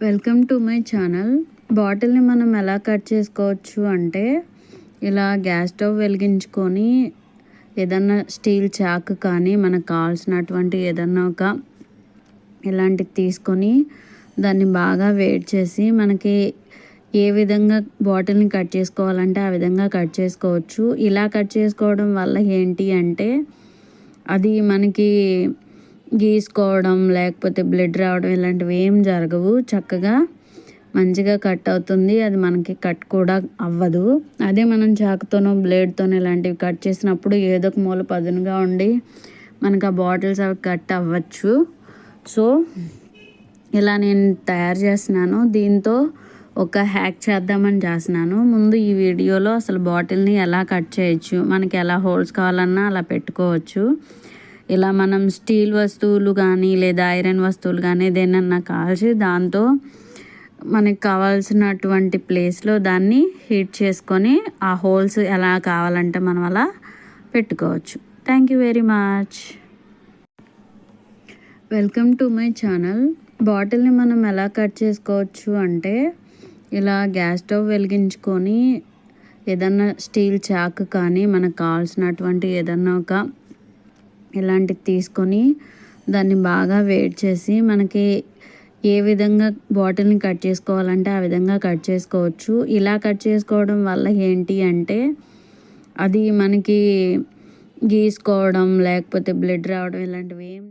Welcome to my channel. బాటిల్ని మనం ఎలా కట్ చేసుకోవచ్చు అంటే ఇలా గ్యాస్ స్టవ్ వెలిగించుకొని ఏదన్నా స్టీల్ చాకు కానీ మనకు కావాల్సినటువంటి ఏదన్నా ఒక ఇలాంటిది తీసుకొని దాన్ని బాగా వేడి చేసి మనకి ఏ విధంగా బాటిల్ని కట్ చేసుకోవాలంటే ఆ విధంగా కట్ చేసుకోవచ్చు. ఇలా కట్ చేసుకోవడం వల్ల ఏంటి అంటే అది మనకి గీసుకోవడం లేకపోతే బ్లడ్ రావడం ఇలాంటివి ఏం జరగవు. చక్కగా మంచిగా కట్ అవుతుంది. అది మనకి కట్ కూడా అవ్వదు. అదే మనం చాకుతోనో బ్లేడ్తోనో ఇలాంటివి కట్ చేసినప్పుడు ఏదో ఒక మూల పదునుగా ఉండి మనకు ఆ బాటిల్స్ అవి కట్ అవ్వచ్చు. సో ఇలా నేను తయారు చేస్తున్నాను. దీంతో ఒక హ్యాక్ చేద్దామని చేస్తున్నాను. ముందు ఈ వీడియోలో అసలు బాటిల్ని ఎలా కట్ చేయొచ్చు మనకి ఎలా హోల్స్ కావాలన్నా అలా పెట్టుకోవచ్చు. ఇలా మనం స్టీల్ వస్తువులు కానీ లేదా ఐరన్ వస్తువులు కానీ ఏదైనా కాల్చి దాంతో మనకి కావాల్సినటువంటి ప్లేస్లో దాన్ని హీట్ చేసుకొని ఆ హోల్స్ ఎలా కావాలంటే మనం అలా పెట్టుకోవచ్చు. Thank you very much. Welcome to my channel. బాటిల్ని మనం ఎలా కట్ చేసుకోవచ్చు అంటే ఇలా గ్యాస్ స్టవ్ వెలిగించుకొని ఏదన్నా స్టీల్ చాకు కానీ మనకు కావాల్సినటువంటి ఏదన్నా ఒక ఇలాంటిది తీసుకొని దాన్ని బాగా వేడి చేసి మనకి ఏ విధంగా బాటిల్ని కట్ చేసుకోవాలంటే ఆ విధంగా కట్ చేసుకోవచ్చు. ఇలా కట్ చేసుకోవడం వల్ల ఏంటి అంటే అది మనకి గీసుకోవడం లేకపోతే బ్లడ్ రావడం ఇలాంటివి ఏం